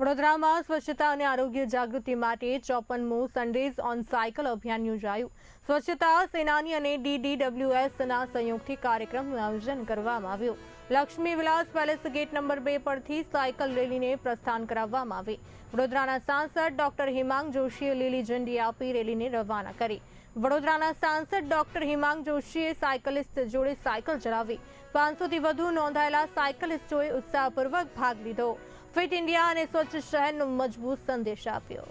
વડોદરામાં સ્વચ્છતા અને આરોગ્ય જાગૃતિ માટે ચોપનમું સન્ડેઝ ઓન સાયકલ અભિયાન યોજાયું. સ્વચ્છતા સેનાની અને ડીડીડબ્લ્યુએસના સંયુક્તથી કાર્યક્રમનું આયોજન કરવામાં આવ્યું. Lakshmi Vilas palace gate number બે પરથી સાયકલ રેલીને પ્રસ્થાન કરાવવામાં આવી. વડોદરાના સાંસદ ડોક્ટર હિમાંગ જોશીએ લીલી ઝંડી આપી રેલીને રવાના કરી. વડોદરાના સાંસદ ડોક્ટર હિમાંગ જોશીએ સાયકલિસ્ટ જોડે સાયકલ ચલાવી. પાંચસોથી વધુ નોંધાયેલા સાયકલિસ્ટોએ ઉત્સાહપૂર્વક ભાગ લીધો. ફિટ ઇન્ડિયા અને સ્વચ્છ શહેરનો મજબૂત સંદેશ આપ્યો.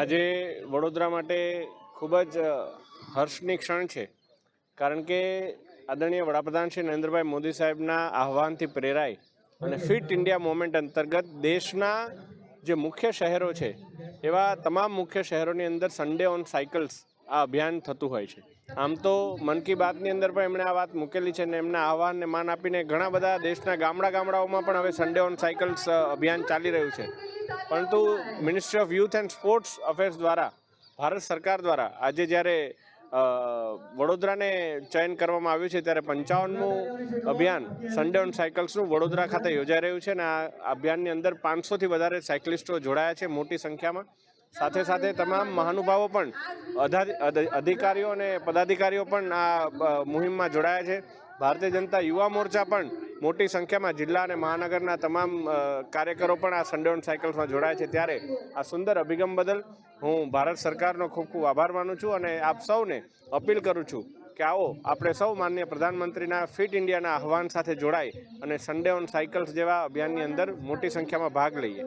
આજે વડોદરા માટે ખૂબ જ હર્ષની ક્ષણ છે. કારણ કે આદરણીય વડાપ્રધાન શ્રી નરેન્દ્રભાઈ મોદી સાહેબના આહવાનથી પ્રેરાઈ અને ફિટ ઇન્ડિયા મોમેન્ટ અંતર્ગત દેશના જે મુખ્ય શહેરો છે, એવા તમામ મુખ્ય શહેરોની અંદર સન્ડે ઓન સાયકલ્સ આ અભિયાન થતું હોય છે. આમ તો મન કી બાતની અંદર પણ એમણે આ વાત મૂકેલી છે ને એમના આહવાનને માન આપીને ઘણા બધા દેશના ગામડા ગામડાઓમાં પણ હવે સન્ડે ઓન સાયકલ્સ અભિયાન ચાલી રહ્યું છે. પરંતુ ministry of youth and sports affairs દ્વારા, ભારત સરકાર દ્વારા આજે જ્યારે વડોદરાને ચયન કરવામાં આવ્યું છે ત્યારે પંચાવનમું અભિયાન સન્ડે ઓન સાયકલ્સનું વડોદરા ખાતે યોજાઈ રહ્યું છે અને આ અભિયાનની અંદર પાંચસોથી વધારે સાયકલિસ્ટો જોડાયા છે મોટી સંખ્યામાં. સાથે સાથે તમામ મહાનુભાવો પણ અધા- અધ- અધિકારીઓ અને પદાધિકારીઓ પણ આ મુહિમમાં જોડાયા છે. ભારતીય જનતા યુવા મોરચા પણ મોટી સંખ્યામાં જિલ્લા અને મહાનગરના તમામ કાર્યકરો પણ આ સન્ડે ઓન સાયકલ્સમાં જોડાયા છે. ત્યારે આ સુંદર અભિગમ બદલ હું ભારત સરકારનો ખૂબ ખૂબ આભાર માનું છું અને આપ સૌને અપીલ કરું છું કે આવો આપણે સૌ માન્ય પ્રધાનમંત્રીના ફિટ ઇન્ડિયાના આહવાન સાથે જોડાઈ અને સન્ડે ઓન સાયકલ્સ જેવા અભિયાનની અંદર મોટી સંખ્યામાં ભાગ લઈએ.